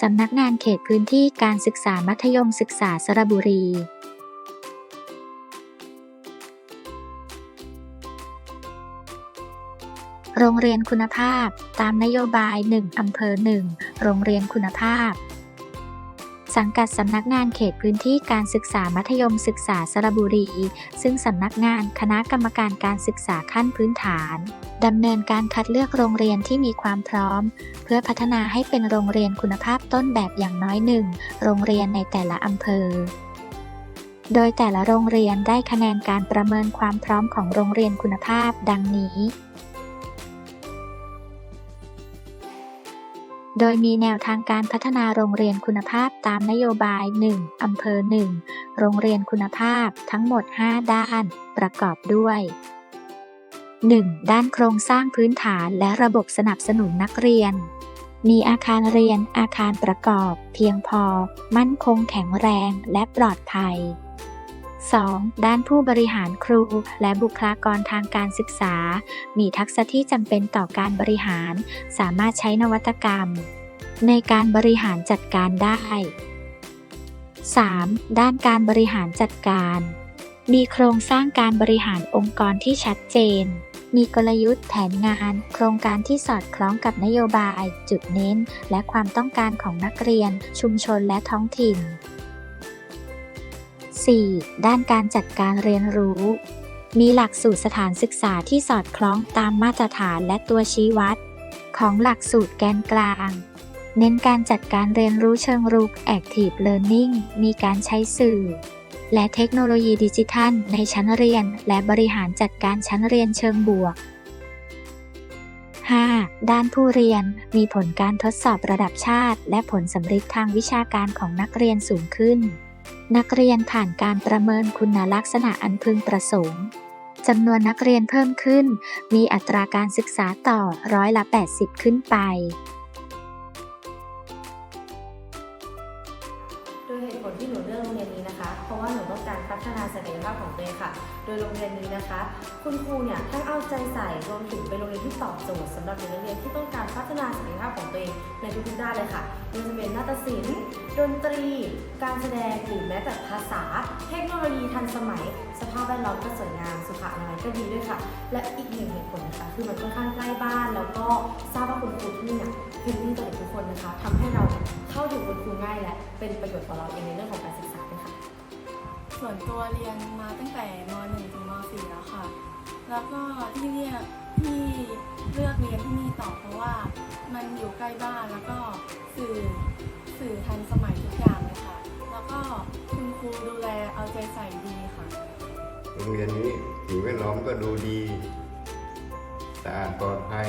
สำนักงานเขตพื้นที่การศึกษามัธยมศึกษาสระบุรี โรงเรียนคุณภาพ ตามนโยบาย 1 อำเภอ 1 โรงเรียนคุณภาพ สังกัดสำนักงานเขตพื้นที่การศึกษามัธยมศึกษาสระบุรี ซึ่งสำนักงานคณะกรรมการการศึกษาขั้นพื้นฐานดำเนินการคัดเลือกโรงเรียนที่มีความพร้อม เพื่อพัฒนาให้เป็นโรงเรียนคุณภาพต้นแบบอย่างน้อยหนึ่งโรงเรียนในแต่ละอำเภอโดยแต่ละโรงเรียนได้คะแนนการประเมินความพร้อมของโรงเรียนคุณภาพ ดังนี้ โดยมีแนวทางการพัฒนาโรงเรียนคุณภาพตามนโยบาย 1 อำเภอ 1 โรงเรียนคุณภาพทั้งหมด 5 ด้าน ประกอบด้วย 1. ด้านโครงสร้างพื้นฐานและระบบสนับสนุนนักเรียน มีอาคารเรียนอาคารประกอบ เพียงพอ มั่นคงแข็งแรงและปลอดภัย 2. ด้านผู้บริหารครู และบุคลากรทางการศึกษา มีทักษะที่จำเป็นต่อการบริหาร สามารถใช้นวัตกรรม ในการบริหารจัดการได้ 3. ด้านการบริหารจัดการ มีโครงสร้างการบริหารองค์กรที่ชัดเจน มีกลยุทธ์แผนงาน โครงการที่สอดคล้องกับนโยบาย จุดเน้น และความต้องการของนักเรียน ชุมชนและท้องถิ่น 4. ด้านการจัดการเรียนรู้ มีหลักสูตรสถานศึกษาที่สอดคล้องตามมาตรฐานและตัวชี้วัด ของหลักสูตรแกนกลาง เน้นการจัดการเรียนรู้เชิงรุก Active Learning มีการใช้สื่อ และเทคโนโลยีดิจิทัล ในชั้นเรียน และบริหารจัดการชั้นเรียนเชิงบวก 5. ด้านผู้เรียนมีผลการทดสอบระดับชาติ และผลสำฤทธิ์ทางวิชาการของนักเรียนสูงขึ้น นักเรียนผ่านการประเมินคุณลักษณะอันพึงประสงค์จำนวนนักเรียนเพิ่มขึ้น มีอัตราการศึกษาต่อร้อยละ 80 ขึ้นไป โดยเหตุผลที่หนูเลือกโรงเรียนนี้นะคะ เพราะว่าหนูต้องการพัฒนาศักยภาพของตัวเองค่ะ โดยโรงเรียนนี้นะคะ คุณครูเนี่ยทั้งเอาใจใส่รวมถึงเป็นโรงเรียนที่ตอบโจทย์สำหรับเด็กนักเรียนที่ต้องการพัฒนาศักยภาพของตัวเองในทุกๆด้านเลยค่ะไม่ว่าจะเป็นนาฏศิลป์ดนตรี การแสดงหรือแม้แต่ภาษา เทคโนโลยีทันสมัย สภาพแวดล้อมก็สวยงามสุขอนามัยก็ดีด้วยค่ะ และอีกหนึ่งเหตุผลนะคะคือมันค่อนข้างใกล้บ้านแล้วก็ทราบว่าคุณครูที่นี่เนี่ยเป็นที่ต่อเด็กทุกคนนะคะทำให้เรา เข้าถึงคุณครูง่ายและเป็นประโยชน์ต่อเราเองในเรื่องของการศึกษาด้วยค่ะ ส่วนตัวเรียนมาตั้งแต่ม .1 ถึงม .4 แล้วค่ะ แล้วก็ที่เนี่ยที่เลือกเรียนที่นี่ต่อเพราะว่ามันอยู่ใกล้บ้านแล้วก็สื่อสื่อทันสมัยทุกอย่างเลยค่ะ แล้วก็คุณครูดูแลเอาใจใส่ดีค่ะ โรงเรียนนี้สิ่งแวดล้อมก็ดูดีสะอาดปลอดภัย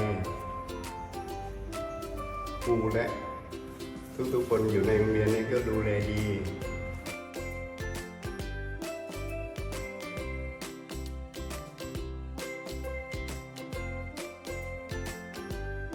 ครูและ ทุกๆคนอยู่ในโรงเรียนนี่ก็ดูแลดี